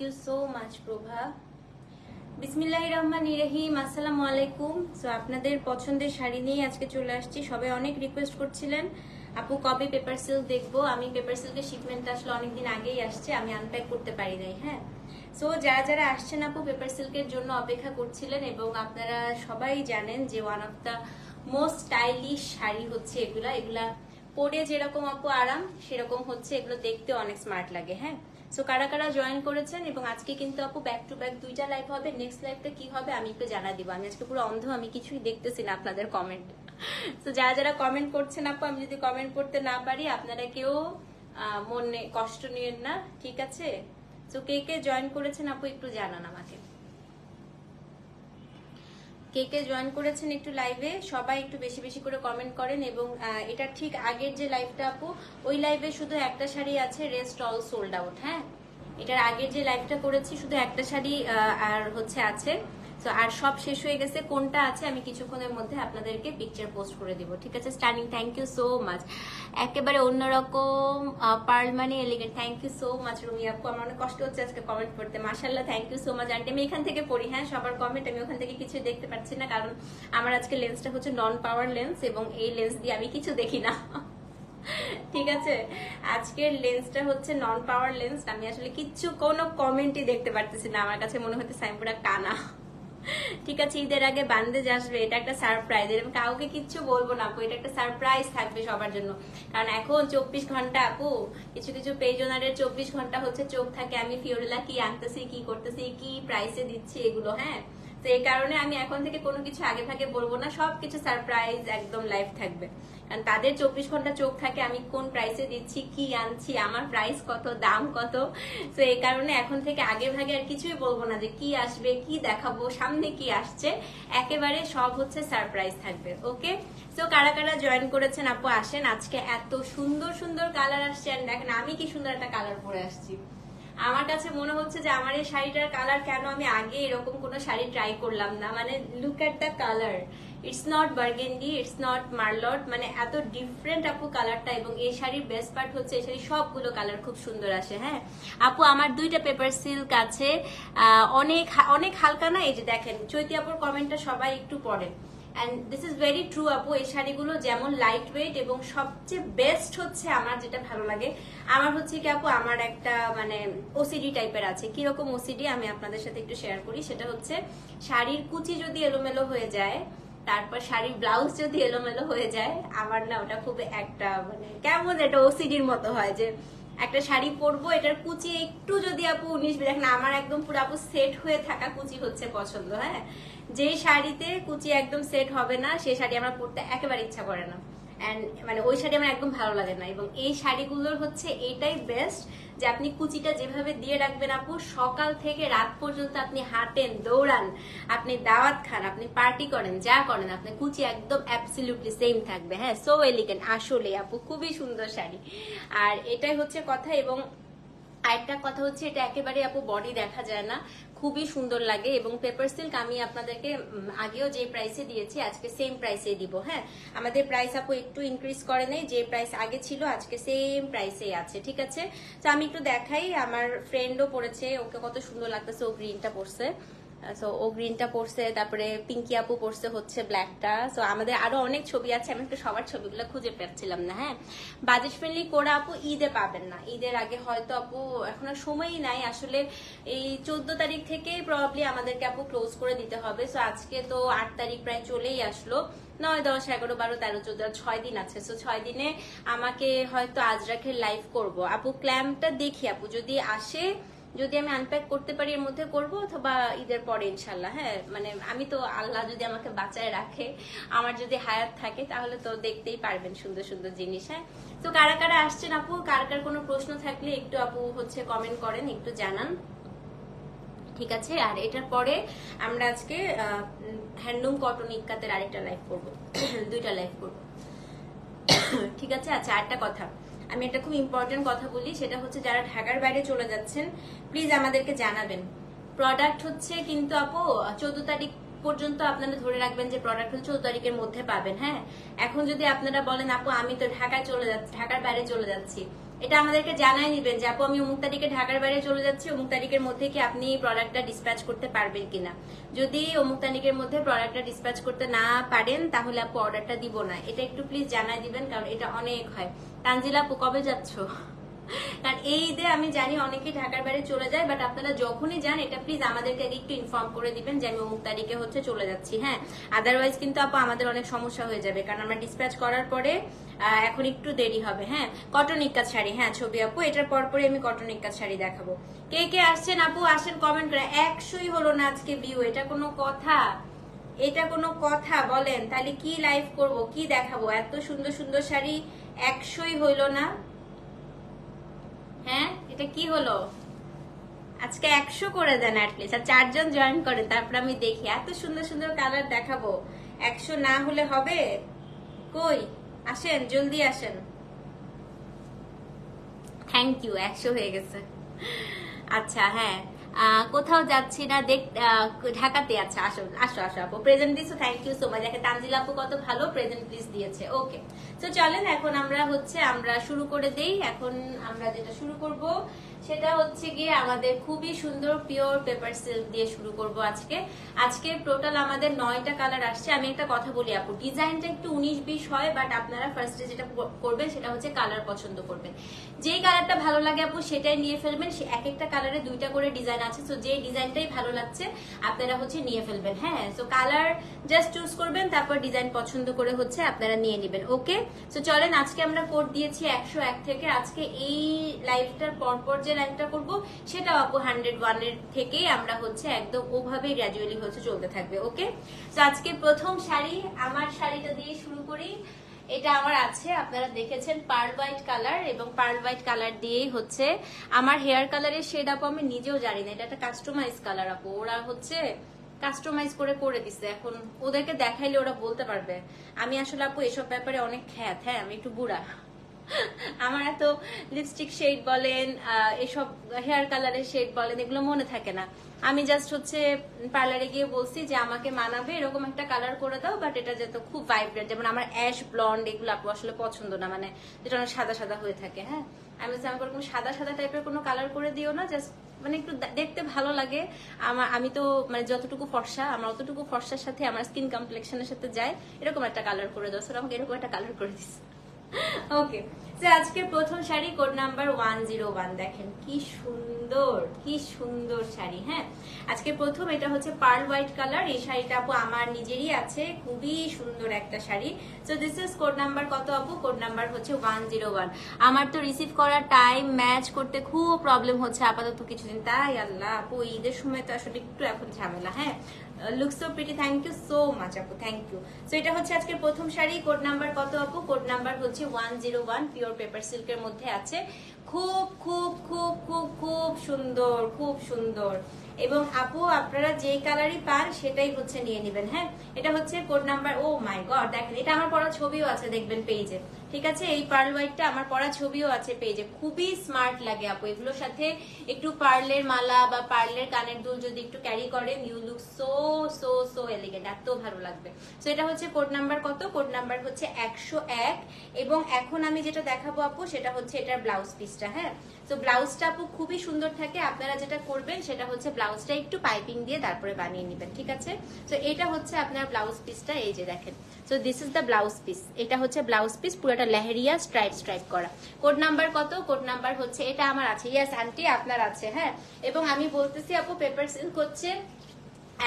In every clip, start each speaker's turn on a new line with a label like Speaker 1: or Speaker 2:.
Speaker 1: You so much Prabha বিসমিল্লাহ রহমান রহিম আসসালামু আলাইকুম সো আপনাদের পছন্দের শাড়ি নিয়ে আজকে চলে আসছি। সবাই অনেক রিকোয়েস্ট করছিলেন। আপু, কবে পেপার সিল্ক দেখব? আমি পেপার সিল্কের শিপমেন্ট আসলে অনেকদিন আগেই আসছে। আমি আনপ্যাক করতে পারি নাই হ্যাঁ? সো যারা যারা আসছেন আপু পেপার সিল্কের জন্য অপেক্ষা করছিলেন এবং আপনারা সবাই জানেন যে one of the most stylish sari হচ্ছে এগুলা। এগুলা পরে যেরকম আপু আরাম, সেরকম হচ্ছে। এগুলো দেখতে অনেক স্মার্ট লাগে হ্যাঁ? সো কারা কারা জয়েন করেছেন এবং আজকে কিন্তু আপু ব্যাক টু ব্যাক দুইটা লাইভ হবে নেক্সট লাইভটা কি হবে আমি একটু জানা দিব। আমি আজকে পুরো অন্ধ, আমি কিছুই দেখতেছি না আপনাদের কমেন্ট তো যারা যারা কমেন্ট করছেন আপু, আমি যদি কমেন্ট করতে না পারি, আপনারা কেউ মনে কষ্ট নিয়েন না, ঠিক আছে? তো কে কে জয়েন করেছেন আপু একটু জানান আমাকে। কে কে জয়েন করেছেন একটু লাইভে সবাই একটু বেশি বেশি করে কমেন্ট করেন এবং এটা ঠিক আগের যে লাইভটা আপু, ওই লাইভে শুধু একটা শাড়ি আছে রেস্ট অল সোল্ড আউট হ্যাঁ? এটার আগের যে লাইভটা করেছি, শুধু একটা শাড়ি আর হচ্ছে আছে। তো আর সব শেষ হয়ে গেছে। কোনটা আছে আমি কিছুক্ষণের মধ্যে আপনাদেরকে পিকচার পোস্ট করে দিব। ঠিক আছে? Stunning thank you so much একেবারে অন্যরকম পার্ল মানে elegant thank you so much Rumi আপু। আমার অনেক কষ্ট হচ্ছে আজকে কমেন্ট করতে। মাশাল্লাহ thank you so much aunty আমি এখান থেকে পড়ি হ্যাঁ? সবার কমেন্ট আমি ওখান থেকে কিছু দেখতে পাচ্ছি না, কারণ আমার আজকে লেন্সটা হচ্ছে নন পাওয়ার লেন্স এবং এই লেন্স দিয়ে আমি কিছু দেখি না। ঠিক আছে? আজকের লেন্সটা হচ্ছে নন পাওয়ার লেন্স আমি আসলে কিচ্ছু কোনো কমেন্টই দেখতে পারতেছি না। আমার কাছে মনে হচ্ছে সাইমপুরা কানা। ঠিক আছে, ঈদের আগে বান্দেজ আসবে, এটা একটা সারপ্রাইজ এরকম কাউকে কিচ্ছু বলব না আপু, এটা একটা সারপ্রাইজ থাকবে সবার জন্য। কারণ এখন চব্বিশ ঘণ্টা আপু, কিছু কিছু পেজ ওনারের চব্বিশ ঘণ্টা হচ্ছে চোখ থাকে, আমি ফিওরেলা কি আনতেছি, কি করতেছি, কি প্রাইসে দিচ্ছি, এগুলো হ্যাঁ? তো এই কারণে আমি এখন থেকে কোনো কিছু আগে ভাগে বলব না সব কিছু সারপ্রাইজ একদম লাইভ থাকবে। কারণ তাদের চব্বিশ ঘণ্টা চোখ থাকে, আমি কোন প্রাইসে দিচ্ছি, কি আনছি, আমার প্রাইস কত, দাম কত? তো এই কারণে এখন থেকে আগে ভাগে আর কিছুই বলব না যে কি আসবে, কি দেখাবো, সামনে কি আসছে, একেবারে সব হচ্ছে সারপ্রাইজ থাকবে ওকে তো কারা কারা জয়েন করেছেন আপু, আসেন। আজকে এত সুন্দর সুন্দর কালার আসছে। দেখেন, আমি কি সুন্দর একটা কালার পরে আসছি। আমার কাছে মনে হচ্ছে যে আমার এই শাড়িটার কালার কেন আমি আগে এরকম কোনো শাড়ি ট্রাই করলাম না? মানে look at the colour it's not burgundy it's not merlot মানে এত ডিফারেন্ট আপু কালারটা এবং এই শাড়ির বেস্ট পার্ট হচ্ছে এই শাড়ির সবগুলো কালার খুব সুন্দর আসে হ্যাঁ? আপু, আমার দুইটা পেপার সিল্ক আছে। অনেক অনেক হালকা না? এই যে দেখেন, চৈতি আপুর কমেন্টটা সবাই একটু পড়েন and this is very true আপু এই শাড়িগুলো যেমন লাইট ওয়েট এবং সবচেয়ে বেস্ট হচ্ছে আমার যেটা ভালো লাগে। আমার হচ্ছে কি আপু, আমার একটা মানে ওসিডি টাইপের আছে। কীরকম ওসিডি আমি আপনাদের সাথে একটু শেয়ার করি। সেটা হচ্ছে শাড়ির কুচি যদি এলোমেলো হয়ে যায়, তারপর শাড়ির ব্লাউজ যদি এলোমেলো হয়ে যায়, আমার না ওটা খুব একটা মানে কেমন এটা ওসিডির মতো হয় যে একটা শাড়ি পরবো, এটার কুচি একটু যদি আপু উনিশ দেখেন আমার একদম পুরো আপু সেট হয়ে থাকা কুচি হচ্ছে পছন্দ হ্যাঁ? যে শাড়িতে কুচি একদম সেট হবে না, সেই শাড়ি আমার পরতে একেবারে ইচ্ছা করে না। অ্যান্ড মানে ওই শাড়ি আমার একদম ভালো লাগে না। এবং এই শাড়িগুলোর হচ্ছে এটাই বেস্ট যে আপনি কুচিটা যেভাবে দিয়ে রাখবেন আপু, সকাল থেকে রাত পর্যন্ত আপনি হাঁটেন, দৌড়ান, আপনি দাওয়াত খান, আপনি পার্টি করেন, যা করেন আপনি কুচি একদম অ্যাবসলিউটলি সেম থাকবে। হ্যাঁ সো এলিগেন্ট আসলে আপু, খুবই সুন্দর শাড়ি। আর এটাই হচ্ছে কথা এবং আরেকটা কথা হচ্ছে, এটা একেবারে আপু বডি দেখা যায় না। খুবই সুন্দর লাগে এবং পেপার সিল্ক আমি আপনাদেরকে আগেও যে প্রাইসে দিয়েছি, আজকে সেম প্রাইসে দিব হ্যাঁ? আমাদের প্রাইস আপু একটু ইনক্রিজ করে নেই, যে প্রাইস আগে ছিল, আজকে সেম প্রাইসেই আছে, ঠিক আছে? তো আমি একটু দেখাই, আমার ফ্রেন্ডও পড়েছে, ওকে কত সুন্দর লাগতেছে, ও গ্রিনটা পড়ছে সো ও গ্রিনটা পড়ছে তারপরে পিঙ্কি আপু পড়ছে হচ্ছে ব্ল্যাকটা সো আমাদের আরও অনেক ছবি আছে, আমি একটু সবার ছবিগুলো খুঁজে পাচ্ছিলাম না হ্যাঁ? বাজেট ফ্রেন্ডলি করে আপু ঈদে পাবেন না। ঈদের আগে হয়তো আপু, এখন সময়ই নাই। আসলে এই চোদ্দ তারিখ থেকেই প্রবাবলি আমাদেরকে আপু ক্লোজ করে দিতে হবে। সো আজকে তো আট তারিখ প্রায় চলেই আসলো। নয়, দশ, এগারো, বারো, তেরো, চোদ্দ, ছয় দিন আছে। সো ছয় দিনে আমাকে হয়তো আজরাখের লাইভ করব। আপু ক্ল্যাম্পটা দেখি আপু, যদি আসে যদি আমি আনপ্যাক করতে পারি, এর মধ্যে করব অথবা ঈদের পরে ইনশাল্লাহ হ্যাঁ? মানে আমি তো আল্লাহ যদি আমাকে বাঁচায় রাখে, আমার যদি হায়াত থাকে, তাহলে তো দেখতেই পারবেন সুন্দর সুন্দর জিনিস হ্যাঁ? তো কারা কারা আসছেন আপু? কার কার কোনো প্রশ্ন থাকলে একটু আপু হচ্ছে কমেন্ট করেন, একটু জানান। ঠিক আছে? আর এটার পরে আমরা আজকে হ্যান্ডলুম কটন ইক্কাতের আরেকটা লাইভ করব। দুইটা লাইভ করব। ঠিক আছে? আচ্ছা আরেকটা কথা। আমি একটা খুব ইম্পর্টেন্ট কথা বলি, সেটা হচ্ছে যারা ঢাকার বাইরে চলে যাচ্ছেন প্লিজ আমাদেরকে জানাবেন। প্রোডাক্ট হচ্ছে কিন্তু আপু, চোদ্দ তারিখ পর্যন্ত আপনারা ধরে রাখবেন যে প্রোডাক্ট হচ্ছে চোদ্দ তারিখের মধ্যে পাবেন হ্যাঁ? এখন যদি আপনারা বলেন, আপু, আমি তো ঢাকায় চলে যাচ্ছি, ঢাকার বাইরে চলে যাচ্ছি। এটা আমাদেরকে জানাই দিবেন যে, আপু, আমি অমুক তারিখে ঢাকার বাইরে চলে যাচ্ছি, অমুক তারিখের মধ্যে কি আপনি প্রোডাক্টটা ডিসপ্যাচ করতে পারবেন কিনা? যদি অমুক তারিখের মধ্যে প্রোডাক্টটা ডিসপ্যাচ করতে না পারেন, তাহলে আপু অর্ডারটা দিব না। এটা একটু প্লিজ জানাই দিবেন, কারণ এটা অনেক হয়। তানজিলা আপু, কবে যাচ্ছ? কারণ এই ঈদে আমি জানি অনেকেই ঢাকার বাইরে চলে যায় বাট আপনারা যখনই যান, এটা প্লিজ আমাদেরকে আগে একটু ইনফর্ম করে দিবেন যে আমি অমুক তারিখে হচ্ছে চলে যাচ্ছি হ্যাঁ? আদারওয়াইজ কিন্তু, আপু, আমাদের অনেক সমস্যা হয়ে যাবে, কারণ আমরা ডিসপ্যাচ করার পরে এখন একটু দেরি হবে হ্যাঁ? কটন ইক্কাত শাড়ি হ্যাঁ ছবি, আপু, এটার পর পরে আমি কটন ইক্কাত শাড়ি দেখাবো। কে কে আসছেন, আপু, আসেন কমেন্ট করে। একশোই হলো না আজকে ভিউ এটা কোনো কথা? এটা কোনো কথা? বলেন, তাহলে কি লাইভ করব, কি দেখাবো? এত সুন্দর সুন্দর শাড়ি একশোই হইল না। হ্যাঁ এটা কি হলো? আজকে একশো করে দেন অ্যাটলিস্ট আর চারজন জয়েন করে তারপর আমি দেখি। এত সুন্দর সুন্দর কালার দেখাবো। একশো না হলে হবে? কই? আসেন, জলদি আসেন। থ্যাংক ইউ একশো হয়ে গেছে। আচ্ছা হ্যাঁ। কোথাও যাচ্ছি না, দেখ ঢাকাতে আছে আসো আসো আসো আপু। প্রেজেন্ট দিছো থ্যাংক ইউ সো মাচ দেখে তানজিল আপু কত ভালো প্রেজেন্ট প্লিজ দিয়েছে। ওকে তো চলেন, এখন আমরা হচ্ছে, আমরা শুরু করে দেই। এখন আমরা যেটা শুরু করব সেটা হচ্ছে গিয়ে আমাদের খুবই সুন্দর পিওর পেপার সিল্ক দিয়ে শুরু করব আজকে। আজকে টোটাল আমাদের নয়টা কালার আসছে। আমি একটা কথা বলি আপু ডিজাইনটা একটু উনিশ বিশ হয় বাট আপনারা ফার্স্টে যেটা করবেন সেটা হচ্ছে কালার পছন্দ করবেন। যেই কালারটা ভালো লাগে আপু, সেটাই নিয়ে ফেলবেন। সে এক একটা কালারে দুইটা করে ডিজাইন আছে তো যে ডিজাইনটাই ভালো লাগছে, আপনারা হচ্ছে নিয়ে ফেলবেন হ্যাঁ? তো কালার জাস্ট চুজ করবেন, তারপর ডিজাইন পছন্দ করে হচ্ছে আপনারা নিয়ে নেবেন ওকে তো চলেন, আজকে আমরা কোড দিয়েছি একশো এক থেকে। আজকে এই লাইভটার পরপর যে লাইভটা করব সেটা আপু হান্ড্রেড ওয়ানের থেকেই আমরা হচ্ছে একদম ওভাবেই গ্র্যাজুয়ালি হচ্ছে চলতে থাকবে ওকে তো আজকে প্রথম শাড়ি, আমার শাড়িটা দিয়ে শুরু করি। এটা আমার আছে, আপনারা দেখেছেন পার্ল হোয়াইট কালার এবং পার্ল হোয়াইট কালার দিয়েই হচ্ছে আমার হেয়ার কালারের শেড আপু আমি নিজেও জানি না, এটা একটা কাস্টমাইজ কালার আপু, ওরা হচ্ছে কাস্টমাইজ করে করে দিছে, এখন ওদেরকে দেখাইলে ওরা বলতে পারবে। আমি আসলে আপু এসব ব্যাপারে অনেক খ্যাত হ্যাঁ আমি একটু বুড়া। আমার এত লিপস্টিক শেড বলেন এসব হেয়ার কালারের শেড বলেন, এগুলো মনে থাকে না। আমি জাস্ট হচ্ছে পার্লারে গিয়ে বলছি যে, আমাকে মানাবে, এরকম একটা কালার করে দাও বাট এটা যাতে খুব ভাইব্রেন্ট যেমন আমার অ্যাশ ব্লন্ড এগুলো আপু আসলে পছন্দ না মানে যেটা অনেক সাদা সাদা হয়ে থাকে হ্যাঁ? আমি বলছি, আমাকে ওরকম সাদা সাদা টাইপের কোনো কালার করে দিও না জাস্ট মানে একটু দেখতে ভালো লাগে। আমার, আমি তো মানে যতটুকু ফর্সা, আমার অতটুকু ফর্সার সাথে আমার স্কিন কমপ্লেকশনের সাথে যায়, এরকম একটা কালার করে দাও, স্যার, আমাকে এরকম একটা কালার করে দিচ্ছে ওকে তো আজকে প্রথম sari code number one zero one দেখেন, কি সুন্দর কি সুন্দর শাড়ি হ্যাঁ? আজকে প্রথম এটা হচ্ছে পার্ল হোয়াইট কালার এই শাড়িটা আপু আমার নিজেরই আছে, খুবই সুন্দর একটা শাড়ি। তো দিস ইজ কোড নাম্বার কত আপু? কোড নাম্বার হচ্ছে ওয়ান জিরো ওয়ান আমার তো রিসিভ করার টাইম ম্যাচ করতে খুব প্রবলেম হচ্ছে আপাতত কিছুদিন। তাই আল্লাহ আপু, ঈদের সময় তো আসলে একটু এখন ঝামেলা হ্যাঁ? Look so pretty thank you so much আপু থ্যাংক ইউ সো এটা হচ্ছে আজকে প্রথম শাড়ি। কোড নাম্বার কত আপু কোড নাম্বার হচ্ছে one zero one pure paper সিল্কের মধ্যে আছে। খুব খুব খুব খুব খুব সুন্দর খুব সুন্দর। এবং আপু আপনারা যে কালারই পান, সেটাই হচ্ছে নিয়ে নেবেন হ্যাঁ? এটা হচ্ছে code number oh my god দেখেন, এটা আমার পড়া ছবিও আছে, দেখবেন পেজে ঠিক আছে? এই পার্ল হোয়াইটটা আমার পড়া ছবিও আছে পেজে। খুবই স্মার্ট লাগে আপু। এগুলোর সাথে একটু পার্লের মালা বা পার্লের কানের দুল যদি একটু ক্যারি করেন you look so so so elegant এত ভালো লাগবে। সো এটা হচ্ছে কোড নাম্বার কত? কোড নাম্বার হচ্ছে একশো এক এবং এখন আমি যেটা দেখাবো আপু, সেটা হচ্ছে এটার ব্লাউজ পিসটা হ্যাঁ? তো ব্লাউজটা আপু খুবই সুন্দর থাকে। আপনারা যেটা করবেন, সেটা হচ্ছে ব্লাউজটা একটু পাইপিং দিয়ে তারপরে বানিয়ে নেবেন, ঠিক আছে? তো এটা হচ্ছে আপনার ব্লাউজ পিসটা এই যে দেখেন। So this is the blouse piece এটা হচ্ছে ব্লাউজ পিস পুরোটা লেহেরিয়া স্ট্রাইপ স্ট্রাইপ করা। কোড নাম্বার কত? কোড নাম্বার হচ্ছে, এটা আমার আছে। ইয়াস আন্টি আপনার আছে হ্যাঁ। এবং আমি বলতেছি, আপু পেপার সিল্ক হচ্ছে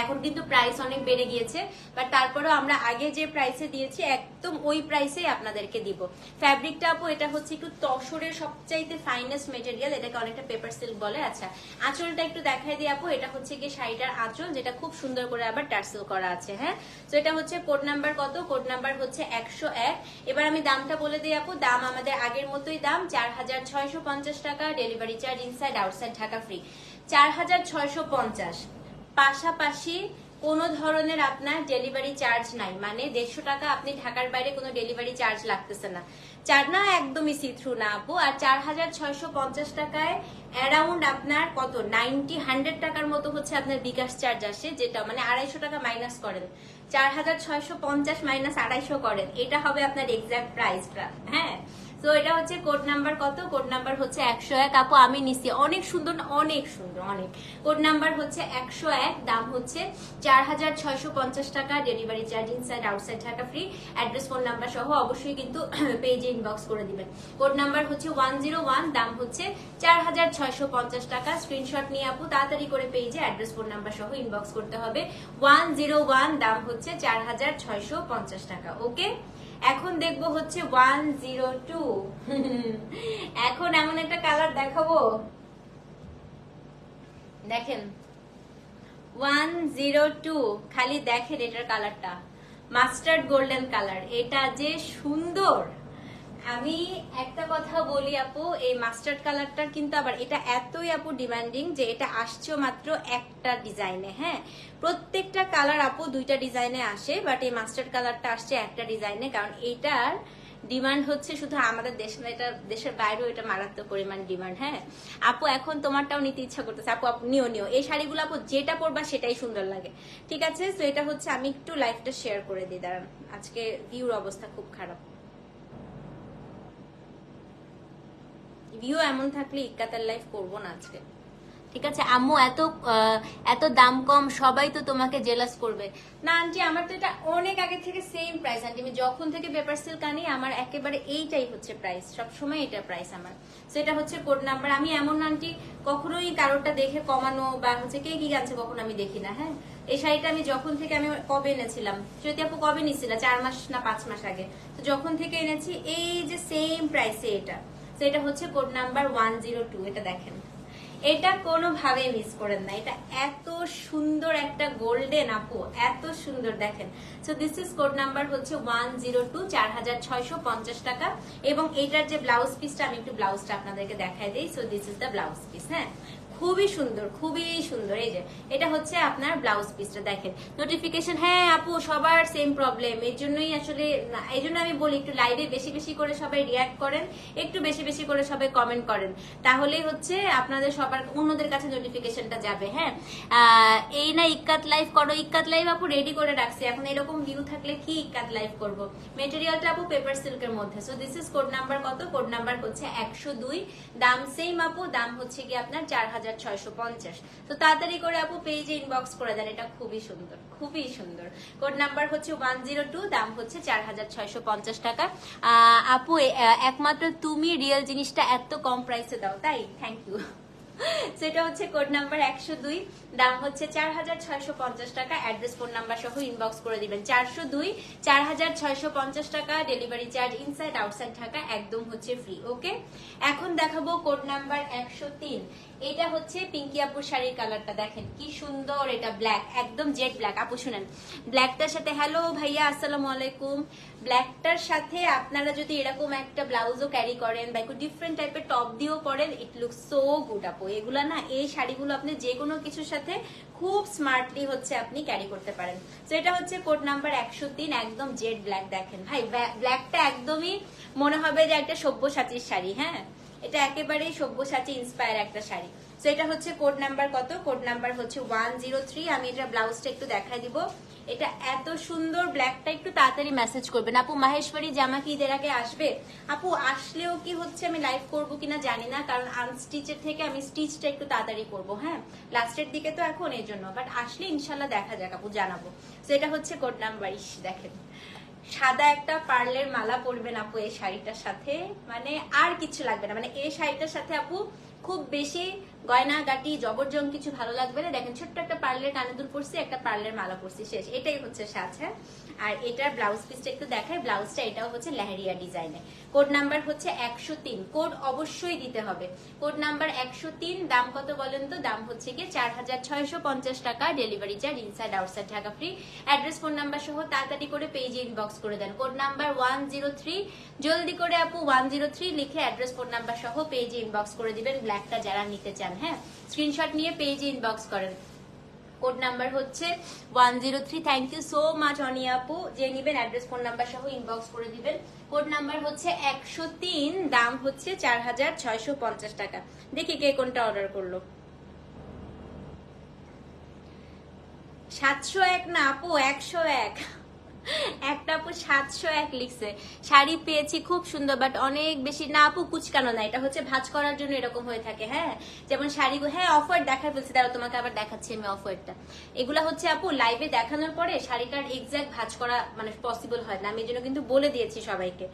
Speaker 1: এখন কিন্তু প্রাইস অনেক বেড়ে গিয়েছে বাট তারপরেও আমরা আগে যে প্রাইসে দিয়েছি, একদম ওই প্রাইসেই আপনাদেরকে দিব। ফ্যাব্রিকটা আপু, এটা হচ্ছে একটু তসরের সবচাইতে ফাইনেস্ট মেটেরিয়াল এটাকে অনেকটা পেপার সিল্ক বলে। আচ্ছা আঁচলটা একটু দেখাই দিই আপু, এটা হচ্ছে গিয়ে শাড়িটার আঁচল, যেটা খুব সুন্দর করে আবার টার্সেল করা আছে হ্যাঁ? তো এটা হচ্ছে কোড নাম্বার কত? কোড নাম্বার হচ্ছে একশো এক। এবার আমি দামটা বলে দিই আপু, দাম আমাদের আগের মতোই দাম, চার হাজার ছয়শো পঞ্চাশ টাকা delivery charge inside outside Dhaka free চার হাজার ছয়শো পঞ্চাশ। পাশাপাশি কোনো ধরনের আপনার ডেলিভারি চার্জ নাই। মানে দেড়শো টাকা আপনি ঢাকার বাইরে কোনো ডেলিভারি চার্জ লাগতেছে না। চার না, একদমই সি থ্রু না আপু। আর চার হাজার ছয়শো পঞ্চাশ টাকায় অ্যারাউন্ড আপনার কত? নাইনটি হান্ড্রেড টাকার মতো হচ্ছে আপনার বিকাশ চার্জ আসে, যেটা মানে আড়াইশো টাকা মাইনাস করেন। চার হাজার ছয়শো পঞ্চাশ মাইনাস আড়াইশো করেন। এটা হবে আপনার এক্সাক্ট প্রাইসটা হ্যাঁ? তো এটা হচ্ছে কোড নাম্বার কত? কোড নাম্বার হচ্ছে একশো এক। আপু, আমি নিচ্ছি অনেক সুন্দর অনেক সুন্দর, অনেক। কোড নাম্বার হচ্ছে একশো এক, দাম হচ্ছে চার হাজার ছয়শো পঞ্চাশ টাকা। Delivery charge inside outside Dhaka free address phone number সহ অবশ্যই কিন্তু পেজে ইনবক্স করে দিবেন। কোড নাম্বার হচ্ছে ওয়ান জিরো ওয়ান দাম হচ্ছে চার হাজার ছয়শো পঞ্চাশ টাকা। স্ক্রিনশট নিয়ে আপু, তাড়াতাড়ি করে পেজে অ্যাড্রেস ফোন নাম্বার সহ ইনবক্স করতে হবে। ওয়ান জিরো ওয়ান দাম হচ্ছে চার হাজার ছয়শো পঞ্চাশ টাকা ওকে এখন দেখব হচ্ছে ওয়ান জিরো টু এখন এমন একটা কালার দেখাবো। দেখেন। ওয়ান জিরো টু খালি দেখেন এটার কালারটা মাস্টার্ড গোল্ডেন কালার এটা যে সুন্দর। আমি একটা কথা বলি আপু, এই মাস্টার্ড কালারটার কিন্তু আবার এটা এতই আপু ডিমান্ডিং যে এটা আসছেও মাত্র একটা ডিজাইনে হ্যাঁ? প্রত্যেকটা কালার আপু দুইটা ডিজাইনে আসে বাট এই মাস্টার্ড কালারটা আসছে একটা ডিজাইনে কারণ এটার ডিমান্ড হচ্ছে শুধু আমাদের দেশ না এটা দেশের বাইরেও এটা মারাত্মক পরিমাণ ডিমান্ড হ্যাঁ? আপু, এখন তোমারটাও নিতে ইচ্ছা করতেছে। আপু আপু, নিও নিও। এই শাড়িগুলো আপু যেটা পরবা সেটাই সুন্দর লাগে। ঠিক আছে? তো এটা হচ্ছে আমি একটু লাইফটা শেয়ার করে দিই, দাঁড়ান। আজকে ভিউর অবস্থা খুব খারাপ। ভিউ এমন থাকলে ইকাতার লাইফ করব না আজকে। ঠিক আছে? আম্মু, এত এত দাম কম, সবাই তো তোমাকে জেলাস করবে। না, আন্টি, আমার তো এটা অনেক আগে থেকে সেম প্রাইস আন্টি। আমি যখন থেকে পেপার সিল্ক আনি, আমার একেবারে এইটাই হচ্ছে প্রাইস সব সময় এটা প্রাইস আমার। সেটা হচ্ছে কোড নাম্বার আমি এমন আন্টি, কখনোই কারোরটা দেখে কমানো বা হচ্ছে কে কি আনছে কখনো আমি দেখি না হ্যাঁ? এই শাড়িটা আমি যখন থেকে আমি কবে এনেছিলাম যদি আপু কবে নিছিল? চার মাস না পাঁচ মাস আগে। তো যখন থেকে এনেছি, এই যে সেম প্রাইসে এটা। তো এটা হচ্ছে code number one zero two এটা দেখেন। এটা কোনোভাবে মিস করেন না। এটা এত সুন্দর একটা গোল্ডেন আপু, এত সুন্দর দেখেন। So this is code number হচ্ছে ওয়ান জিরো টু চার হাজার ছয়শো পঞ্চাশ টাকা। এবং এটার যে ব্লাউজ পিসটা আমি একটু ব্লাউজটা আপনাদেরকে দেখাই দিই। So this is the blouse piece হ্যাঁ? খুবই সুন্দর খুবই সুন্দর। এই যে, এটা হচ্ছে আপনার ব্লাউজ পিসটা দেখেন। নোটিফিকেশন হ্যাঁ আপু, সবার সেম প্রবলেম এর জন্যই আসলে এই জন্য আমি বলি, একটু লাইভে বেশি বেশি করে সবাই রিয়াক্ট করেন, একটু বেশি বেশি করে সবাই কমেন্ট করেন। তাহলেই হচ্ছে আপনাদের সবার, অন্যদের কাছে নোটিফিকেশনটা যাবে হ্যাঁ? এই না ইক্কাত লাইভ করো, ইক্কাত লাইভ আপু রেডি করে রাখছি। এখন এরকম ভিউ থাকলে কি ইক্কাত লাইভ করব? মেটেরিয়ালটা আপু পেপার সিল্কের মধ্যে। So this is code number কত? কোড নাম্বার হচ্ছে একশো দুই। দাম সেম আপু, দাম হচ্ছে কি আপনার চার হাজার ছয়শো পঞ্চাশ। তো তাড়াতাড়ি করে আপু পেজে ইনবক্স করে দেন, এটা খুবই সুন্দর খুবই সুন্দর। কোড নাম্বার হচ্ছে ওয়ান জিরো টু দাম হচ্ছে চার হাজার ছয়শো পঞ্চাশ টাকা। আপু একমাত্র তুমি রিয়েল জিনিসটা এত কম প্রাইসে দাও, তাই? থ্যাংক ইউ সেটা হচ্ছে কোড নাম্বার একশো দুই, দাম হচ্ছে চার হাজার ছয়শো পঞ্চাশ টাকা অ্যাড্রেস ফোন নাম্বার সহ ইনবক্স করে দিবেন। চারশো দুই, চার হাজার ছয়শো পঞ্চাশ টাকা delivery charge inside outside Dhaka একদম হচ্ছে ফ্রি ওকে এখন দেখাবো কোড নাম্বার একশো তিন। এটা হচ্ছে পিঙ্কি আপুর শাড়ির কালারটা দেখেন কি সুন্দর এটা ব্ল্যাক একদম জেড ব্ল্যাক আপু, শুনেন ব্ল্যাকটার সাথে হ্যালো ভাইয়া, আসসালামু আলাইকুম। ব্ল্যাকটার সাথে আপনারা যদি এরকম একটা ব্লাউজও ক্যারি করেন বা একটু ডিফারেন্ট টাইপের টপ দিয়েও পরেন ইট লুক সো গুড আপু। এগুলা না, এই শাড়িগুলো আপনি যে কোনো কিছুর সাথে খুব স্মার্টলি হচ্ছে আপনি ক্যারি করতে পারেন। তো এটা হচ্ছে কোড নাম্বার একশো তিন, একদম জেড ব্ল্যাক দেখেন। ভাই ব্ল্যাকটা একদমই মনে হবে যে একটা সব্যসাচীর শাড়ি হ্যাঁ? এটা একেবারেই সব্যসাচী ইন্সপায়ার একটা শাড়ি। তো এটা হচ্ছে কোড নাম্বার কত? কোড নাম্বার হচ্ছে ওয়ান জিরো থ্রি আমি এটা ব্লাউজটা একটু দেখাই দিব। এটা এত সুন্দর ব্ল্যাকটা একটু তাড়াতাড়ি মেসেজ করবেন। আপু, মাহেশ্বরী জামা কি ঈদের আগে আসবে? আপু, আসলেও কি হচ্ছে আমি লাইভ করব কিনা জানি না, কারণ আনস্টিচের থেকে আমি স্টিচটা একটু তাড়াতাড়ি করব হ্যাঁ? লাস্টের দিকে তো এখন এই জন্য বাট আসলে ইনশাল্লাহ দেখা যাক, আপু, জানাব। তো এটা হচ্ছে কোড নাম্বার ইস, দেখেন। সাদা একটা পার্লের মালা পরবেন আপু এই শাড়িটার সাথে। মানে আর কিছু লাগবে না। মানে এই শাড়িটার সাথে আপু খুব বেশি গয়না, গাটি জবরজং কিছু ভালো লাগবে না। দেখেন, ছোট্ট একটা পার্লের কানেদুর পরছি, একটা পার্লের মালা পরছি, শেষ। এটাই হচ্ছে সাজ হ্যাঁ আর এটার ব্লাউজ পিসটা একটু দেখায় ব্লাউজটা এটাও হচ্ছে লেহেরিয়া ডিজাইনে কোড নাম্বার হচ্ছে একশো তিন। কোড অবশ্যই দিতে হবে। কোড নাম্বার একশো তিন, দাম কত বলেন তো? দাম হচ্ছে গিয়ে চার হাজার ছয়শো পঞ্চাশ টাকা। Delivery charge inside outside Dhaka free address phone number সহ তাড়াতাড়ি করে পেজে ইনবক্স করে দেন। Code number one zero three জলদি করে আপু ওয়ান জিরো থ্রি লিখে অ্যাড্রেস ফোন নাম্বার সহ পেজে ইনবক্স করে দিবেন। ব্ল্যাকটা যারা নিতে চান হ্যাঁ? স্ক্রিনশট নিয়ে পেজে ইনবক্স করেন। কোড নাম্বার হচ্ছে one zero three thank you so much Aniya আপু। যে নিবেন অ্যাড্রেস ফোন নাম্বার সহ ইনবক্স করে দিবেন। কোড নাম্বার হচ্ছে একশো তিন, দাম হচ্ছে চার হাজার ছয়শো পঞ্চাশ টাকা। দেখি কে কোনটা অর্ডার করল। সাতশো এক না আপু, একশো এক। একটা আপু সাতশো এক লিখছে, শাড়ি পেয়েছি খুব সুন্দর বাট অনেক বেশি না আপু কুচকানো না, এটা হচ্ছে ভাজ করার জন্য এরকম হয়ে থাকে হ্যাঁ? যেমন শাড়িগুলো হ্যাঁ অফার দেখা ফেলছি তারা তোমাকে আবার দেখাচ্ছি আমি অফারটা এগুলা হচ্ছে আপু লাইভে দেখানোর পরে শাড়িটার এক্সাক্ট ভাজ করা মানে পসিবল হয় না, আমি এই জন্য কিন্তু বলে দিয়েছি সবাইকে।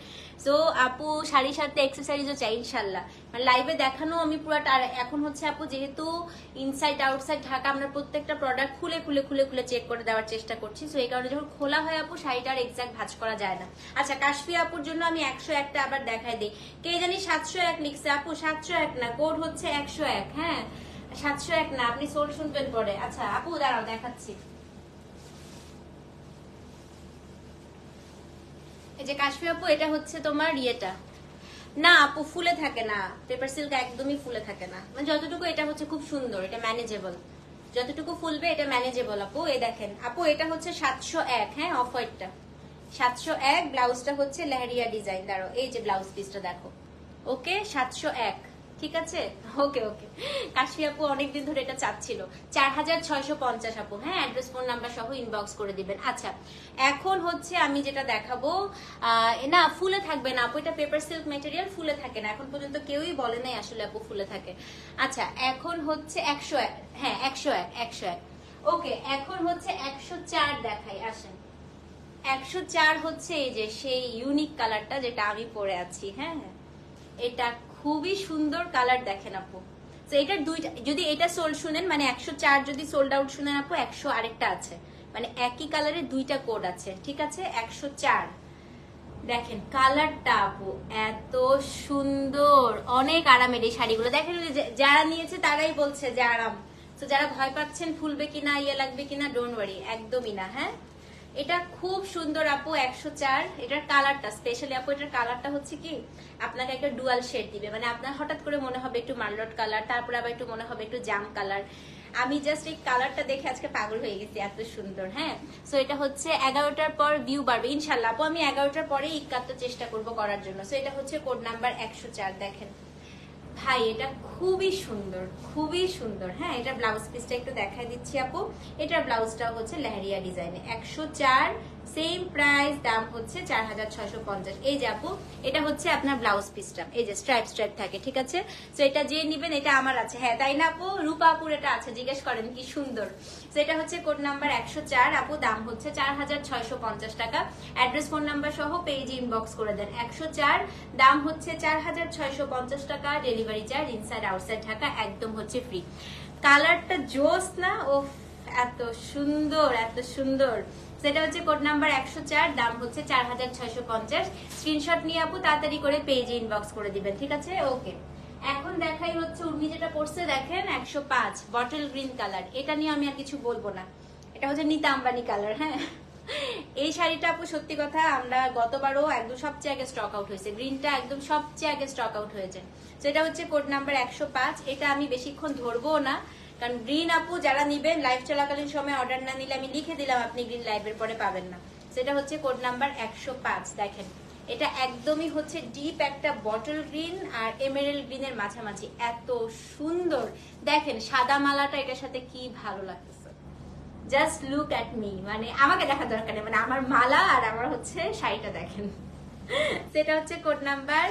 Speaker 1: সো আপু শাড়ির সাথে এক্সেসারিজও চাই, ইনশাল্লাহ। লাইভে দেখানো আমি পুরোটা, আর এখন হচ্ছে আপু যেহেতু ইনসাইড আউটসাইড ঢাকা, আমরা প্রত্যেকটা প্রোডাক্ট খুলে খুলে খুলে খুলে চেক করে দেওয়ার চেষ্টা করছি। সো এই কারণে যখন খোলা হয় আপু শাড়িটার এক্সাক্ট ভাজ করা যায় না। আচ্ছা কাশ্মী আপুর জন্য আমি একশো একটা আবার দেখাই দিই। কে জানি সাতশো এক লিখছে। আপু, সাতশো এক না কোড হচ্ছে একশো এক হ্যাঁ? সাতশো এক না, আপনি সোল শুনবেন পরে। আচ্ছা আপু, দাঁড়াও, দেখাচ্ছি। এই যে কাশ্মীর আপু, এটা হচ্ছে তোমার ইয়েটা। না, আপু, ফুলে থাকে না। পেপার সিল্ক একদমই ফুলে থাকে না। মানে যতটুকু এটা হচ্ছে খুব সুন্দর, এটা ম্যানেজেবল যতটুকু ফুলবে, এটা ম্যানেজেবল আপু। এ দেখেন, আপু, এটা হচ্ছে সাতশো এক হ্যাঁ অফ হোয়াইটটা সাতশো এক, ব্লাউজটা হচ্ছে লেহারিয়া ডিজাইন। দাঁড়ো এই যে ব্লাউজ পিসটা দেখো। ওকে, সাতশো এক। ঠিক আছে? ওকে ওকে কাশি আপু, অনেকদিন ধরে এটা চাচ্ছিল। চার হাজার ছয়শো পঞ্চাশ আপু হ্যাঁ? অ্যাড্রেস ফোন নাম্বার সহ ইনবক্স করে দিবেন। আচ্ছা এখন হচ্ছে আমি যেটা দেখাবো না, ফুলে থাকবে না আপু, এটা পেপার সিল্ক মেটেরিয়াল ফুলে থাকে না। এখন পর্যন্ত কেউই বলে নাই আসলে আপু, ফুলে থাকে। আচ্ছা এখন হচ্ছে একশো এক হ্যাঁ একশো এক একশো এক। ওকে এখন হচ্ছে একশো চার দেখাই, আসেন। একশো চার হচ্ছে এই যে, সেই ইউনিক কালারটা যেটা আমি পরে আছি হ্যাঁ? এটা খুবই সুন্দর কালার দেখেন আপু। তো এটার দুইটা, যদি এটা সোল শুনেন মানে একশো চার যদি সোল্ড আউট শুনেন আপু, একশো আরেকটা আছে। মানে একই কালারের দুইটা কোড আছে, ঠিক আছে? একশো চার। দেখেন কালারটা আপু, এত সুন্দর। অনেক আরামের এই শাড়িগুলো। দেখেন যারা নিয়েছে তারাই বলছে যে আরাম। তো যারা ভয় পাচ্ছেন ফুলবে কিনা ইয়ে লাগবে কিনা ডোন্ট ওয়ারি একদমই না হ্যাঁ? এটা খুব সুন্দর আপু, একশো চার। এটার কালারটা স্পেশালি আপু, এটার কালারটা হচ্ছে কি, আপনাকে একটা ডুয়াল শেড দিবে। মানে আপনার হঠাৎ করে মনে হবে একটু মার্লট কালার, তারপরে আবার একটু মনে হবে একটু জাম কালার। আমি জাস্ট এই কালারটা দেখে আজকে পাগল হয়ে গেছি, এত সুন্দর হ্যাঁ? সো এটা হচ্ছে এগারোটার পর ভিউ বাড়বে। ইনশাল্লাহ আপু, আমি এগারোটার পরে ইকাতটা চেষ্টা করব করার জন্য। সো এটা হচ্ছে কোড নাম্বার একশো চার, দেখেন। ভাই, এটা খুবই সুন্দর খুবই সুন্দর। হ্যাঁ এটা ব্লাউজ পিসটা একটু দেখাই দিচ্ছি আপু। এটার ব্লাউজটা হচ্ছে লেহারিয়া ডিজাইনে একশো চার সেম প্রাইস দাম হচ্ছে চার হাজার ছয়শো পঞ্চাশ। এই যে আপু, এটা হচ্ছে আপনার ব্লাউজ পিসটা এই যে স্ট্রাইপ স্ট্রাইপ থাকে, ঠিক আছে? তো এটা যে নিবেন, এটা আমার আছে। হ্যাঁ তাই না আপু? রূপা আপুর এটা আছে, জিজ্ঞেস করেন কি সুন্দর। এটা হচ্ছে কোড নাম্বার একশো চার, আপু, দাম হচ্ছে চার হাজার ছয়শো পঞ্চাশ টাকা। অ্যাড্রেস ফোন নাম্বার সহ পেজ ইনবক্স করে দেন। একশো চার, দাম হচ্ছে চার হাজার ছয়শো পঞ্চাশ টাকা। Delivery charge inside outside Dhaka একদম হচ্ছে ফ্রি কালারটা জোস না? ও এত সুন্দর এত সুন্দর। সেটা হচ্ছে কোড নাম্বার একশো চার, দাম হচ্ছে চার হাজার ছয়শো পঞ্চাশ। স্ক্রিনশট নিয়ে আপু তাড়াতাড়ি করে পেজে ইনবক্স করে দিবেন, ঠিক আছে? ওকে এখন দেখাই হচ্ছে, উর্মি যেটা পড়ছে দেখেন, একশো পাঁচ বটল গ্রিন কালার এটা নিয়ে আমি আর কিছু বলব না। এটা হচ্ছে নিতা আম্বানি কালার হ্যাঁ। এই শাড়িটা আপু, সত্যি কথা, আমরা গতবারও একদম সবচেয়ে আগে স্টক আউট হয়েছে। গ্রিনটা একদম সবচেয়ে আগে স্টক আউট হয়েছে। সেটা হচ্ছে কোড নাম্বার একশো পাঁচ। এটা আমি বেশিক্ষণ ধরবো না। কারণ গ্রিন আপু, যারা নিবেন লাইভ চলাকালীন সময় অর্ডার না নিলে আমি লিখে দিলাম, আপনি গ্রিন লাইভের পরে পাবেন না। সেটা হচ্ছে কোড নাম্বার একশো পাঁচ, দেখেন। এটা একদমই হচ্ছে ডিপ একটা বটল গ্রিন আর এমেরেল গ্রিনের মাঝামাঝি। এত সুন্দর। দেখেন, সাদা মালাটা এটার সাথে কি ভালো লাগতেছে। জাস্ট লুক অ্যাট মি মানে আমাকে দেখা দরকার নেই। মানে আমার মালা আর আমার হচ্ছে শাড়িটা দেখেন। সেটা হচ্ছে কোড নাম্বার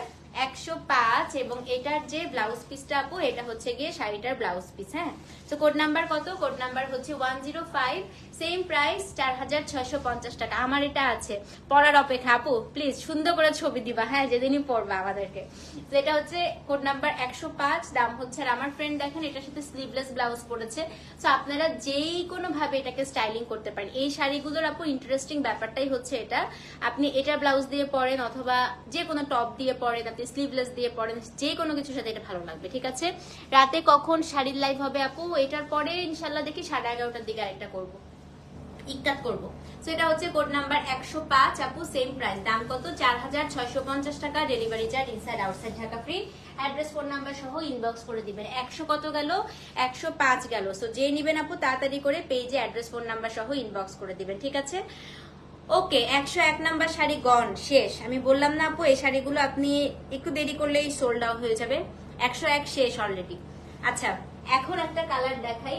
Speaker 1: একশো পাঁচ এবং এটার যে ব্লাউজ পিসটা আপু, এটা হচ্ছে গিয়ে শাড়িটার ব্লাউজ পিস হ্যাঁ? তো কোড নাম্বার কত? কোড নাম্বার হচ্ছে one zero five, same price চার হাজার ছয়শো পঞ্চাশ টাকা। আমার এটা আছে। পড়ার অপেক্ষা, আপু, প্লিজ সুন্দর করে ছবি দিবা হ্যাঁ? যেদিনই পড়বা আমাদেরকে। তো এটা হচ্ছে কোড নাম্বার একশো পাঁচ, দাম হচ্ছে। আর আমার ফ্রেন্ড দেখেন, এটার সাথে স্লিভলেস ব্লাউজ পড়েছে তো আপনারা যেই কোনো ভাবে এটাকে স্টাইলিং করতে পারেন। এই শাড়িগুলোর আপু ইন্টারেস্টিং ব্যাপারটাই হচ্ছে এটা। আপনি এটা ব্লাউজ দিয়ে পরেন অথবা যে কোনো টপ দিয়ে পরেন, আপনি স্লিভলেস দিয়ে পরেন যে কোনো কিছুর সাথে এটা ভালো লাগবে, ঠিক আছে? রাতে কখন শাড়ির লাইভ হবে আপু? এটার পরে ইনশাল্লাহ দেখি সাড়ে এগারোটার দিকে আরেকটা করব। ইকটাত করব। তো এটা হচ্ছে কোড নাম্বার একশো পাঁচ, আপু সেম প্রাইস দাম কত? চার হাজার ছয়শো পঞ্চাশ টাকা delivery charge inside outside Dhaka free address phone number সহ ইনবক্স করে দিবেন। একশো কত গেল? একশো পাঁচ গেল। সো যে নিবেন আপু, তাড়াতাড়ি করে পেজে অ্যাড্রেস ফোন নাম্বার সহ ইনবক্স করে দিবেন, ঠিক আছে? ওকে, একশো এক নাম্বার শাড়ি গন, শেষ। আমি বললাম না, আপু, এই শাড়িগুলো আপনি একটু দেরি করলেই সোল্ড আউট হয়ে যাবে। একশো এক শেষ অলরেডি আচ্ছা এখন একটা কালার দেখাই।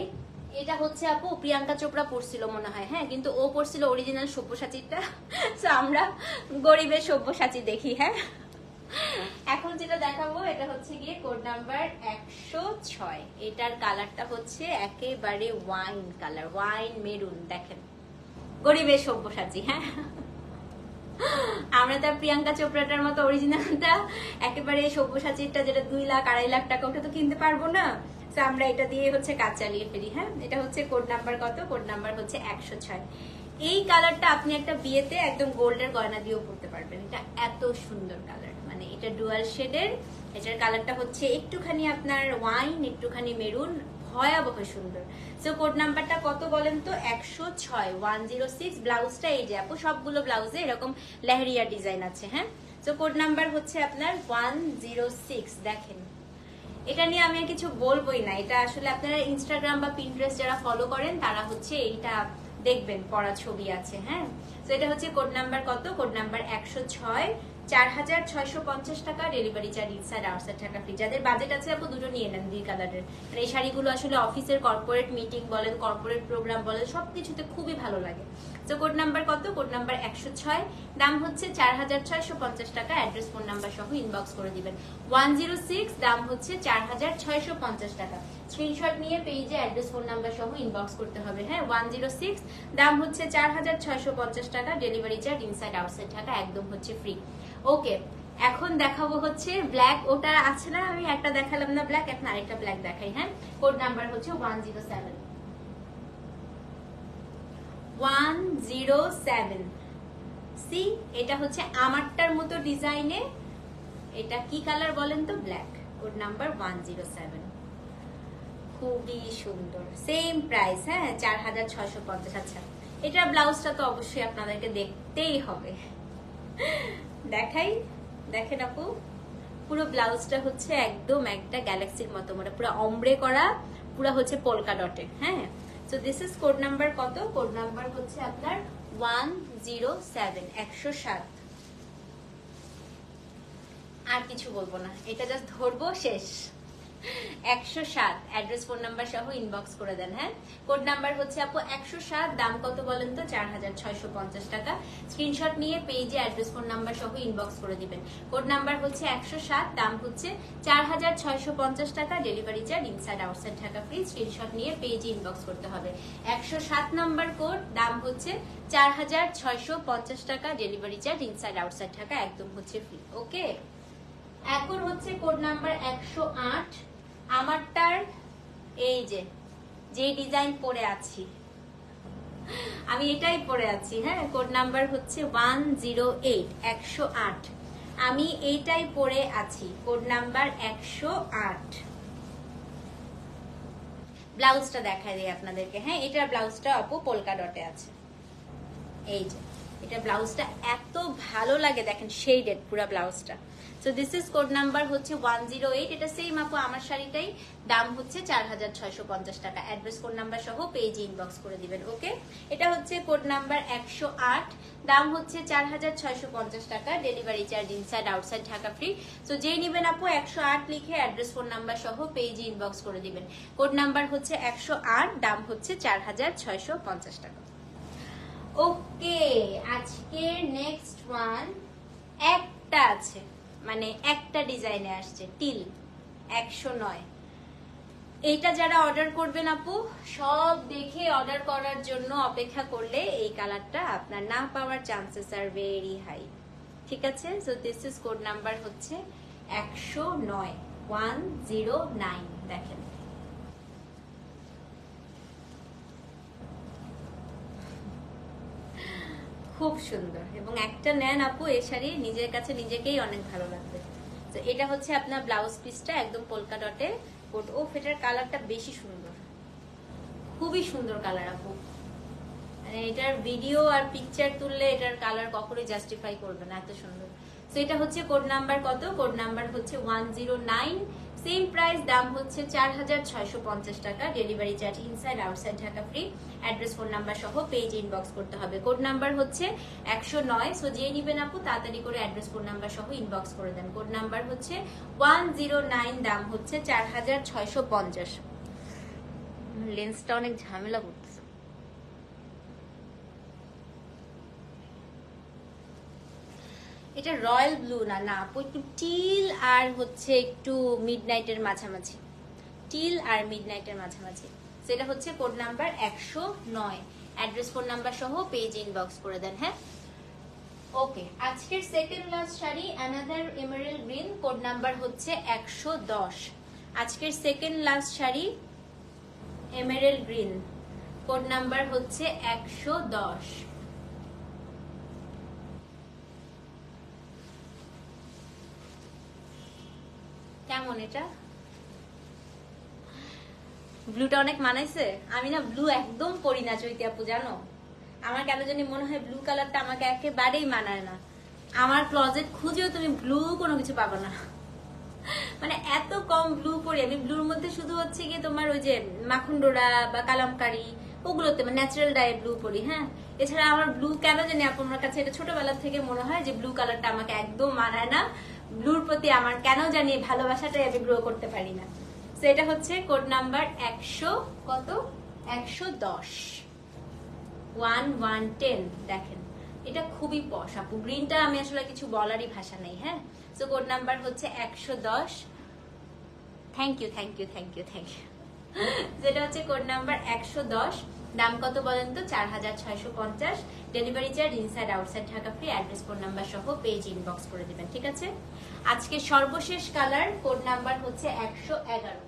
Speaker 1: এটা হচ্ছে, আপু, প্রিয়াঙ্কা চোপড়া পড়ছিল মনে হয় হ্যাঁ? কিন্তু ও পড়ছিল অরিজিনাল সব্যসাচীরটা তো আমরা গরিবের সব্যসাচী দেখি হ্যাঁ? এখন যেটা দেখাবো, এটা হচ্ছে গিয়ে কোড নাম্বার একশো ছয়। এটার কালারটা হচ্ছে একেবারে ওয়াইন কালার ওয়াইন মেরুন দেখেন। গরিবের সব্যসাচী হ্যাঁ? আমরা তার প্রিয়াঙ্কা চোপড়াটার মতো অরিজিনালটা একেবারে সব্যসাচীরটা যেটা দুই লাখ, আড়াই লাখ টাকা ওটা তো কিনতে পারব না। তো আমরা এটা দিয়ে হচ্ছে কাজ চালিয়ে ফেলি হ্যাঁ? এটা হচ্ছে কোড নাম্বার কত? কোড নাম্বার হচ্ছে একশো ছয়। এই কালারটা আপনি একটা বিয়েতে একদম গোল্ডের গয়না দিয়েও পড়তে পারবেন। এটা এত সুন্দর কালার মানে এটা ডুয়াল শেডের এটার কালারটা হচ্ছে একটুখানি আপনার ওয়াইন একটুখানি মেরুন ভয়াবহ সুন্দর। সো কোড নাম্বারটা কত বলেন তো? একশো ছয় ওয়ান জিরো সিক্স ব্লাউজটা এই যে আপু, সবগুলো ব্লাউজে এরকম লেহেরিয়া ডিজাইন আছে হ্যাঁ? সো কোড নাম্বার হচ্ছে আপনার ওয়ান জিরো সিক্স দেখেন। এটা নিয়ে আমি কিছু বলবোই না। এটা আসলে আপনারা ইনস্টাগ্রাম বা পিন্টারেস্ট যারা ফলো করেন, তারা হচ্ছে এইটা দেখবেন, পড়া ছবি আছে হ্যাঁ? তো এটা হচ্ছে কোড নাম্বার কত? কোড নাম্বার একশো ছয় চার হাজার ছয়শো পঞ্চাশ টাকা ডেলিভারি চার্জ ইনসাইড আউটসাইড টাকা ফ্রি যাদের বাজেট আছে, আপু দুটো নিয়ে নেন দুই কালারের মানে এই শাড়িগুলো আসলে অফিসের কর্পোরেট মিটিং বলেন কর্পোরেট প্রোগ্রাম বলেন, সবকিছুতে খুবই ভালো লাগে। তো কোড নাম্বার কত? কোড নাম্বার একশো ছয়। দাম হচ্ছে চার হাজার ছয়শো পঞ্চাশ টাকা। অ্যাড্রেস ফোন নাম্বার সহ ইনবক্স করে দিবেন। ওয়ান জিরো সিক্স, দাম হচ্ছে চার হাজার ছয়শো পঞ্চাশ টাকা। স্ক্রিনশট নিয়ে পেজে অ্যাড্রেস ফোন নাম্বার সহ ইনবক্স করতে হবে। হ্যাঁ ওয়ান জিরো সিক্স, দাম হচ্ছে চার হাজার ছয়শো পঞ্চাশ টাকা। ডেলিভারি চার্জ ইনসাইড আউটসাইড টাকা একদম হচ্ছে ফ্রি ওকে এখন দেখাবো হচ্ছে ব্ল্যাক ওটা আছে না? আমি একটা দেখালাম না ব্ল্যাক এখন আরেকটা ব্ল্যাক দেখাই। হ্যাঁ কোড নাম্বার হচ্ছে one zero seven. One zero seven C এটা হচ্ছে আমারটার মতো ডিজাইনে এটা কালার বলেন তো? Black number one zero seven খুবই সুন্দর। সেম প্রাইস হ্যাঁ? চার হাজার পঞ্চাশ। আচ্ছা এটা ব্লাউজটা তো অবশ্যই আপনাদেরকে দেখতেই হবে। দেখাই, দেখেন আপু। পুরো ব্লাউজটা হচ্ছে একদম একটা গ্যালাক্সির মতো মানে পুরো অমব্রে করা, পুরো হচ্ছে পোলকা ডটে হ্যাঁ? So this is code number কত? কোড নাম্বার হচ্ছে আপনার ওয়ান জিরো সেভেন একশো সাত। আর কিছু বলব না। এটা জাস্ট ধরবো, শেষ। একশো সাত অ্যাড্রেস ফোন নাম্বার সহ ইনবক্স করে দেন হ্যাঁ? কোড নাম্বার হচ্ছে আপু একশো সাত, দাম কত বলেন তো? চার হাজার ছয়শো পঞ্চাশ টাকা। স্ক্রিনশট নিয়ে পেজে অ্যাড্রেস ফোন নাম্বার সহ ইনবক্স করে দিবেন। কোড নাম্বার হচ্ছে একশো সাত, দাম হচ্ছে চার হাজার ছয়শো পঞ্চাশ টাকা। ডেলিভারি চার্জ ইনসাইড আউটসাইড টাকা ফ্রি স্ক্রিনশট নিয়ে পেজে ইনবক্স করতে হবে। একশো সাত নাম্বার কোড দাম হচ্ছে চার হাজার ছয়শো পঞ্চাশ টাকা। ডেলিভারি চার্জ ইনসাইড আউটসাইড টাকা একদম হচ্ছে ফ্রি ওকে এখন হচ্ছে কোড নাম্বার একশো আট। আমারটার এই যে যে ডিজাইন পরে আছি। আমি এটাই পরে আছি হ্যাঁ? কোড নাম্বার হচ্ছে ওয়ান জিরো এইট একশো আট। আমি এইটাই পরে আছি কোড নাম্বার একশো আট। ব্লাউজটা দেখাই দিই আপনাদেরকে হ্যাঁ? এটার ব্লাউজটা আপু পোলকা ডটে আছে। এই যে, এটা ব্লাউজটা এত ভালো লাগে, দেখেন শেডেড পুরো ব্লাউজটা। So this is code number হচ্ছে ওয়ান জিরো এইট এটা সেম আপু আমার শাড়িটাই। দাম হচ্ছে চার হাজার ছয়শো পঞ্চাশ টাকা। অ্যাড্রেস কোড নাম্বার সহ পেজে ইনবক্স করে দিবেন ওকে এটা হচ্ছে কোড নাম্বার একশো আট। দাম হচ্ছে চার হাজার ছয়শো পঞ্চাশ টাকা। Delivery charge inside outside Dhaka free so যেই নিবেন আপু একশো আট লিখে অ্যাড্রেস ফোন নাম্বার সহ পেজে ইনবক্স করে দিবেন। কোড নাম্বার হচ্ছে একশো আট, দাম হচ্ছে চার হাজার ছয়শো পঞ্চাশ টাকা। ওকে আজকে নেক্সট ওয়ান একটা আছে। মানে একটা ডিজাইনে আসছে, টিল, একশো নয়। এইটা যারা অর্ডার করবেন আপু, সব দেখে অর্ডার করার জন্য অপেক্ষা করলে এই কালারটা আপনার না পাওয়ার চান্সেস আর ভেরি হাই ঠিক আছে? So this is code number হচ্ছে একশো নয় ওয়ান জিরো নাইন দেখেন। খুব সুন্দর। এবং একটা নেন আপু, এ শাড়ি নিজের কাছে নিজেকেই অনেক ভালো লাগবে। তো এটা হচ্ছে আপনার ব্লাউজ পিসটা একদম পোলকা ডটে কোট ও ফেটার কালারটা বেশি সুন্দর। খুবই সুন্দর কালার আপু। মানে এটার ভিডিও আর পিকচার তুললে এটার কালার কখনোই জাস্টিফাই করবে না, এত সুন্দর। তো এটা হচ্ছে কোড নাম্বার কত? কোড নাম্বার হচ্ছে one zero nine same price দাম হচ্ছে চার হাজার ছয়শো পঞ্চাশ টাকা। Delivery charge inside outside Dhaka free address phone number সহ পেজ ইনবক্স করতে হবে। কোড নাম্বার হচ্ছে একশো নয়। সো যে নিবেন আপু, তাড়াতাড়ি করে অ্যাড্রেস ফোন নাম্বার সহ ইনবক্স করে দেন। কোড নাম্বার হচ্ছে ওয়ান জিরো নাইন দাম হচ্ছে চার হাজার ছয়শো পঞ্চাশ। লেন্সটা অনেক ঝামেলা করতেছে। এটা রয়্যাল ব্লু না না, আপু, একটু টিল আর হচ্ছে একটু মিড নাইটের মাঝামাঝি। টিল আর মিড নাইটের মাঝামাঝি সেটা হচ্ছে কোড নাম্বার একশো নয়। অ্যাড্রেস ফোন নাম্বার সহ পেজ ইনবক্স করে দেন হ্যাঁ? ওকে আজকের second last sari another emerald green code number হচ্ছে একশো দশ। আজকের second last sari emerald green code number হচ্ছে একশো দশ। এটা? ব্লুটা অনেক মানাইছে? আমি না ব্লু একদম না আপু, জানো? আমার কেন জানি মনে হয় ব্লু কালারটা আমাকে একেবারেই মানায় না। আমার ক্লজেট খুঁজেও তুমি ব্লু কোনো কিছু পাবে না। মানে এত কম ব্লু পরি। আমি ব্লুর মধ্যে শুধু হচ্ছে গিয়ে তোমার ওই যে মাখন ডোরা বা কালামকারি, ওগুলোতে মানে ন্যাচারাল ডায়ে ব্লু পরি হ্যাঁ? এছাড়া আমার ব্লু কেন জানি আপনার কাছে এটা ছোটবেলা থেকে মনে হয় যে ব্লু কালারটা আমাকে একদম মানায় না। ব্লুর প্রতি আমার কেন জানি ভালোবাসাটাই আমি গ্রো করতে পারি না। তো এটা হচ্ছে কোড নাম্বার একশো কত? একশো দশ। ওয়ান ওয়ান টেন দেখেন। এটা খুবই পশ আপু গ্রিনটা আমি আসলে কিছু বলারই ভাষা নেই হ্যাঁ? সো কোড নাম্বার হচ্ছে একশো দশ। Thank you thank you thank you thank you যেটা হচ্ছে কোড নাম্বার একশো দশ। দাম কত বলেন তো? চার হাজার ছয়শো পঞ্চাশ। Delivery charge inside outside Dhaka free address phone number সহ পেজ ইনবক্স করে দেবেন, ঠিক আছে? আজকে সর্বশেষ কালার কোড নাম্বার হচ্ছে একশো এগারো।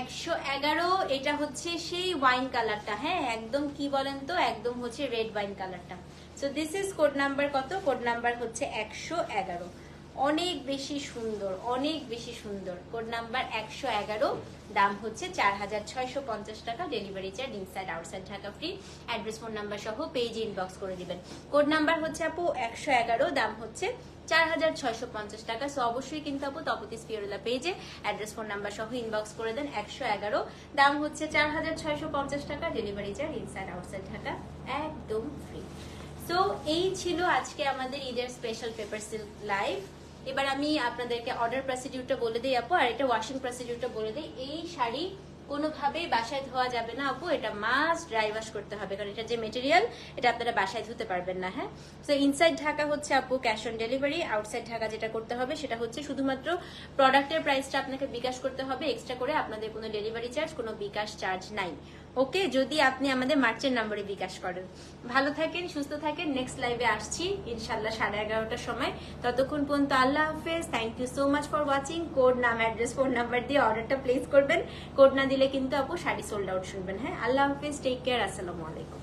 Speaker 1: একশো এগারো, এটা হচ্ছে সেই ওয়াইন কালারটা হ্যাঁ? একদম কি বলেন তো? একদম হচ্ছে রেড ওয়াইন কালারটা so this is code number কত? কোড নাম্বার হচ্ছে একশো এগারো। অনেক বেশি সুন্দর, অনেক বেশি সুন্দর। কোড নাম্বার একশো এগারো, দাম হচ্ছে চার হাজার ছয়শো পঞ্চাশ টাকা। Delivery charge inside outside Dhaka free address phone number সহ পেজ ইনবক্স করে দিবেন। কোড নাম্বার হচ্ছে আপু একশো এগারো, দাম হচ্ছে চার হাজার ছয়শো পঞ্চাশ টাকা। সো অবশ্যই কিন্তু আপু তপতি স্পিওরুলা পেজে অ্যাড্রেস ফোন নাম্বার সহ ইনবক্স করে দেন একশো এগারো। দাম হচ্ছে চার হাজার ছয়শো পঞ্চাশ টাকা। Delivery charge inside outside Dhaka একদম ফ্রি সো এই ছিল আজকে আমাদের ঈদের স্পেশাল পেপার সিল্ক লাইভ এবার আমি আপনাদেরকে অর্ডার প্রসিডিউরটা বলে দিই, আপু, আর এটা ওয়াশিং প্রসিডিউরটা বলে দিই। এই শাড়ি কোনোভাবেই বাসায় ধোয়া যাবে না, আপু, এটা মাস্ট ড্রাই ওয়াশ করতে হবে, কারণ এটা যে মেটেরিয়াল এটা আপনারা বাসায় ধুতে পারবেন না হ্যাঁ? তো ইনসাইড ঢাকা হচ্ছে, আপু cash on delivery outside Dhaka যেটা করতে হবে, সেটা হচ্ছে শুধুমাত্র প্রোডাক্টের প্রাইসটা আপনাকে বিকাশ করতে হবে এক্সট্রা করে আপনাদের কোনো ডেলিভারি চার্জ কোনো বিকাশ চার্জ নাই। ওকে, যদি আপনি আমাদের মার্চের নম্বরে বিকাশ করেন। ভালো থাকেন, সুস্থ থাকেন। নেক্সট লাইভে আসছি ইনশাল্লাহ সাড়ে এগারোটার সময়। ততক্ষণ পর্যন্ত আল্লাহ হাফেজ। Thank you so much for watching code নাম অ্যাড্রেস ফোন নাম্বার দিয়ে অর্ডারটা প্লেস করবেন। কোড না দিলে কিন্তু আপু শাড়ি সোল্ড আউট শুনবেন হ্যাঁ? আল্লাহ হাফেজ টেক কেয়ার আসসালামু আলাইকুম।